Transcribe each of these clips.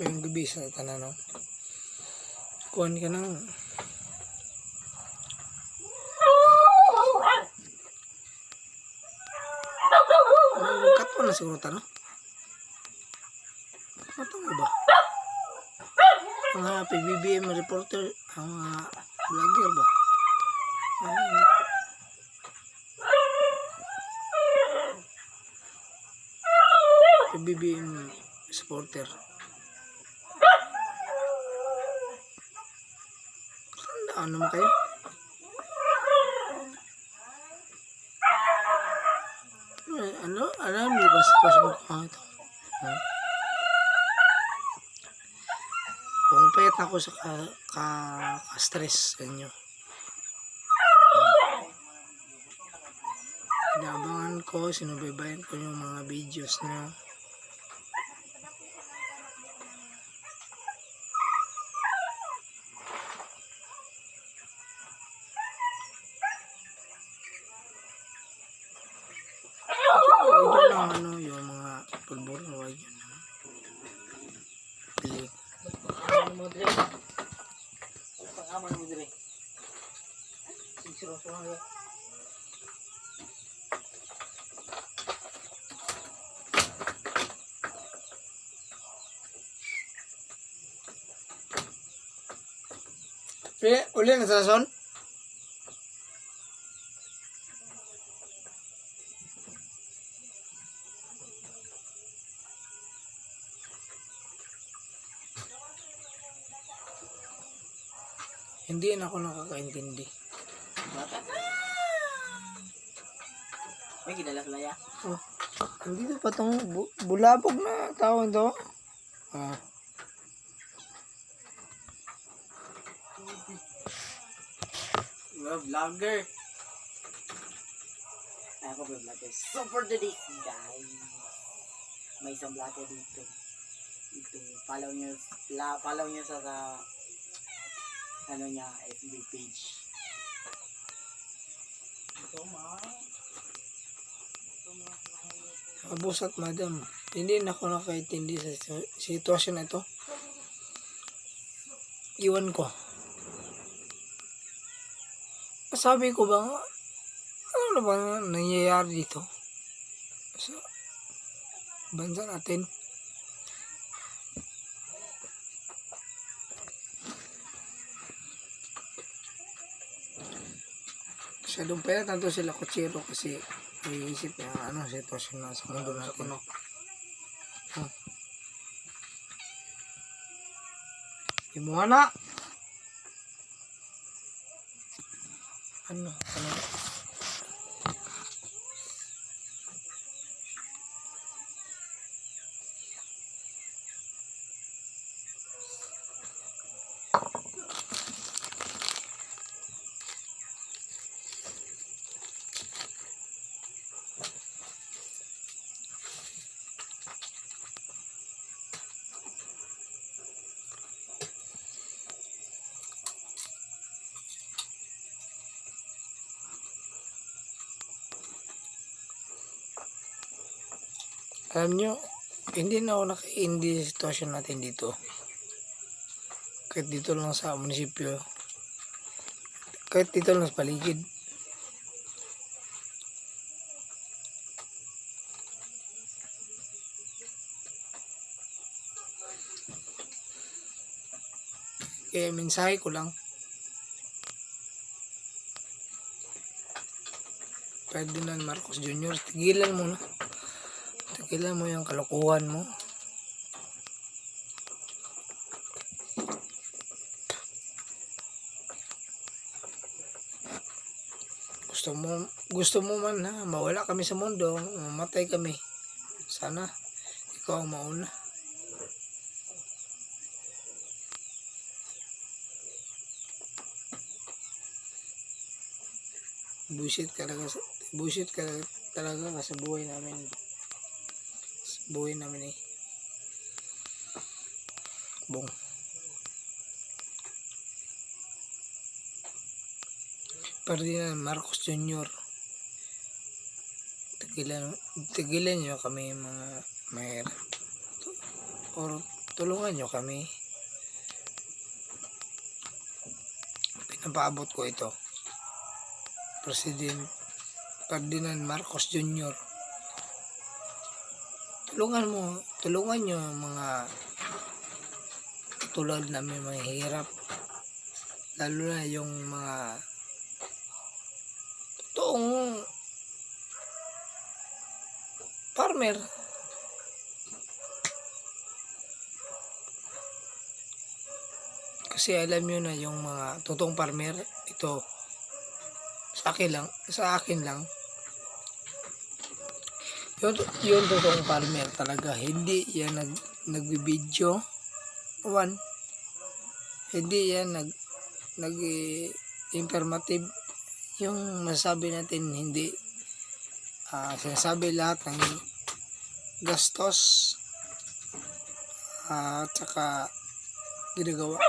Mayong gabi sa tanan, no? Kuhan ka ng... Nagkat mo na siguro ta, no? Matang ba? Mga PBBM reporter, ang mga vlogger ba? Ah. PBBM supporter. Tandaan naman kayo. Ano? Ano? May ba sitwasyon ko ah, ito? Pumapayat ako sa ka, ka, ka-stress sa inyo. Inabangan ko, sinubaybayan ko yung mga videos niyo. Huwag yun lang ano, yung mga pulbor, huwag yun. Bili. Ano mo dire? Pang-aman mo dire. Sigsiro sa mga Pre, uli na sa son? Hindi na ako nakakaintindi. bata. May gidalas laya. Oh, andito pa tong bu- bulabog na tawag to. Ah, Mga vlogger. Ako ba vlogger? So for today, guys, may isang vlogger dito. Dito, follow nyo, la, follow nyo sa, sa ano niya, FB page. Ito, ma. Ito, ma. abos at madam. Hindi na ako nakaintindi sa sitwasyon na ito. Iwan ko. Sabi ko ba, ano na ba nangyayari dito? Sa bansa natin. Masyadong pera tanto sila kutsero kasi iisip niya ano sitwasyon na sa mundo natin. Oh. Imo na. 真的。好 Alam nyo, hindi na ako nakaindi sa sitwasyon natin dito. Kahit dito lang sa munisipyo. Kahit dito lang sa paligid. Kaya mensahe ko lang. Ferdinand Marcos Jr. Tigilan mo na. Tigilan mo yung kalokohan mo. Gusto mo, gusto mo man na mawala kami sa mundo, mamatay kami. Sana ikaw ang mauna. Bullshit talaga bullshit talaga ka sa buhay namin. Buhay namin eh. Bong. Ferdinand Marcos Jr. Tigilan, tigilan nyo kami mga mahirap. Or tulungan nyo kami. Pinapaabot ko ito. President Ferdinand Marcos Jr. Tulungan mo, tulungan nyo ang mga tulad namin mga hirap. Lalo na yung mga totoong farmer. Kasi alam nyo na yung mga totoong farmer, ito, sa akin lang, sa akin lang, yun, yun totoong farmer talaga. Hindi yan nag, nagbibideo. One, hindi yan nag, nag informative yung masabi natin hindi ah sinasabi lahat ng gastos ah, at saka ginagawa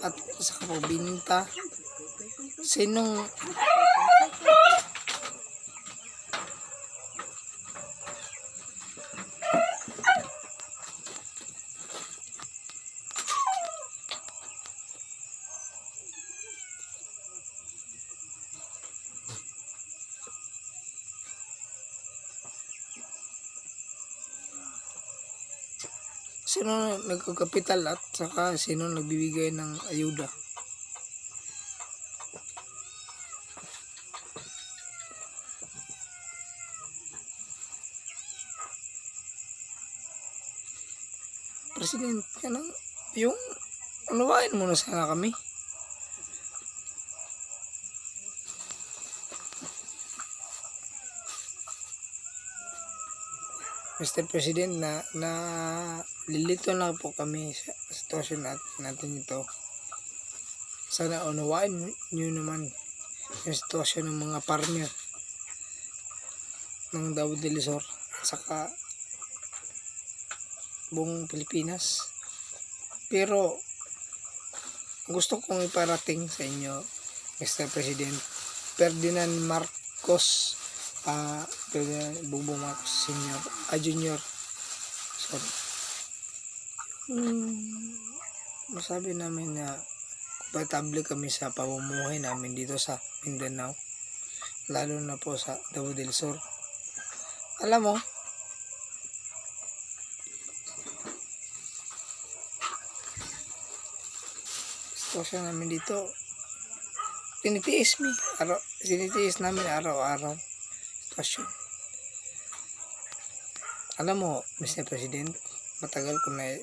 at saka pagbinta sinong sino nagkakapital at saka sino nagbibigay ng ayuda President, yan ang, yung, unawain mo na sana kami. Mr. President, na, na lilito lang po kami sa sitwasyon natin, natin ito. Sana unawain nyo naman yung sitwasyon ng mga farmer ng Davao del Sur at saka buong Pilipinas. Pero gusto kong iparating sa inyo, Mr. President Ferdinand Marcos ah Ferdinand Bongbong Marcos Senior, ah, Junior. Sorry. Hmm, masabi namin na compatible kami sa pamumuhay namin dito sa Mindanao. Lalo na po sa Davao del Sur. Alam mo, sitwasyon namin dito tinitiis mi araw tinitiis namin araw-araw sitwasyon alam mo Mr. President matagal ko na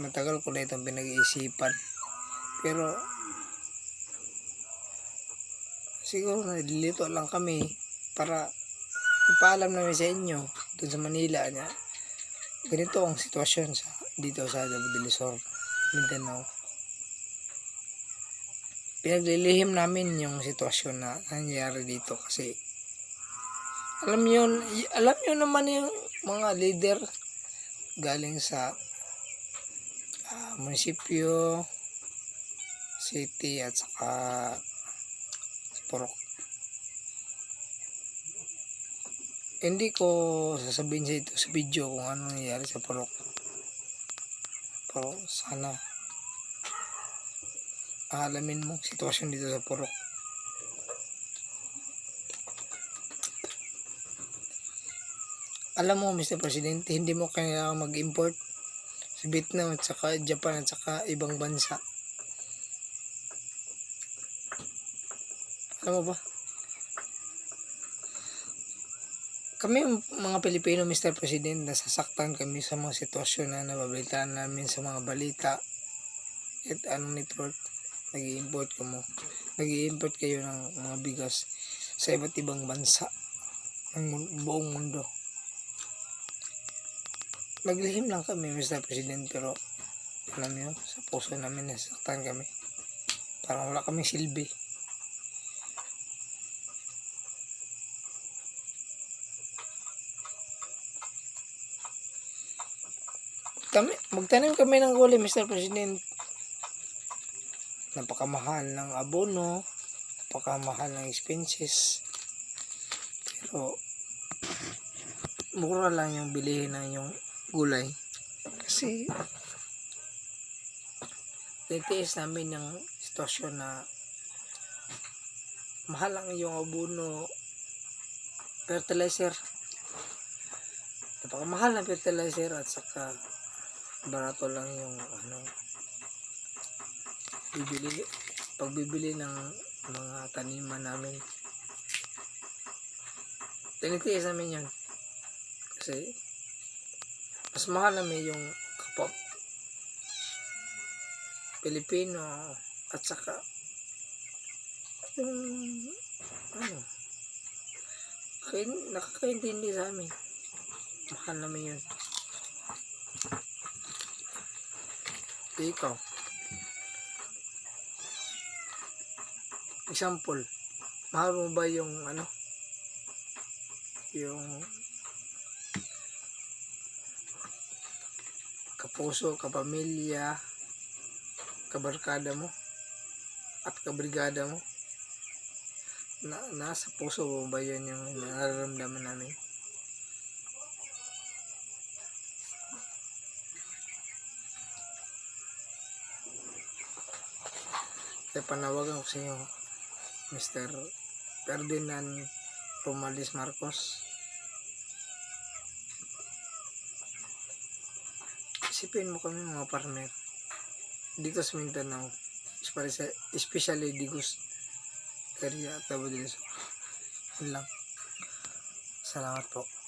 matagal ko na itong pinag-iisipan pero siguro nalilito lang kami para ipaalam namin sa inyo dun sa Manila niya ganito ang sitwasyon sa dito sa Sur Mindanao pinaglilihim namin yung sitwasyon na nangyayari dito kasi alam niyo alam niyo naman yung mga leader galing sa ah, munisipyo city at saka Purok hindi ko sasabihin sa ito sa video kung ano nangyayari sa Purok pero sana alamin mo sitwasyon dito sa Purok. Alam mo, Mr. Presidente, hindi mo kailangan mag-import sa Vietnam at saka Japan at saka ibang bansa. Alam mo ba? Kami mga Pilipino, Mr. President, nasasaktan kami sa mga sitwasyon na nababalitaan namin sa mga balita at anong network nag import ka mo nag import kayo ng mga bigas sa iba't ibang bansa ng buong mundo naglihim lang kami Mr. President pero alam niyo sa puso namin nasaktan kami parang wala kaming silbi kami magtanim kami ng gulay Mr. President napakamahal ng abono, napakamahal ng expenses. Pero mura lang yung bilihin ng yung gulay. Kasi, titiis namin yung sitwasyon na mahal ang iyong abono fertilizer. Napakamahal na fertilizer at saka barato lang yung ano bibili pagbibili ng mga taniman namin. Tinitiis namin yun. Kasi mas mahal namin yung kapwa Pilipino at saka yung ano kain, nakakaintindi sa amin. Mahal namin yun. Ikaw. Example mahal mo ba yung ano? Yung kapuso, kapamilya, kabarkada mo at kabrigada mo na, nasa puso mo ba yun yung nararamdaman namin kaya panawagan ko sa inyo Mr. Ferdinand Romalis Marcos isipin mo kami mga partner. Dito sa Mindanao especially, Digos area at Sur. Yun lang. Salamat po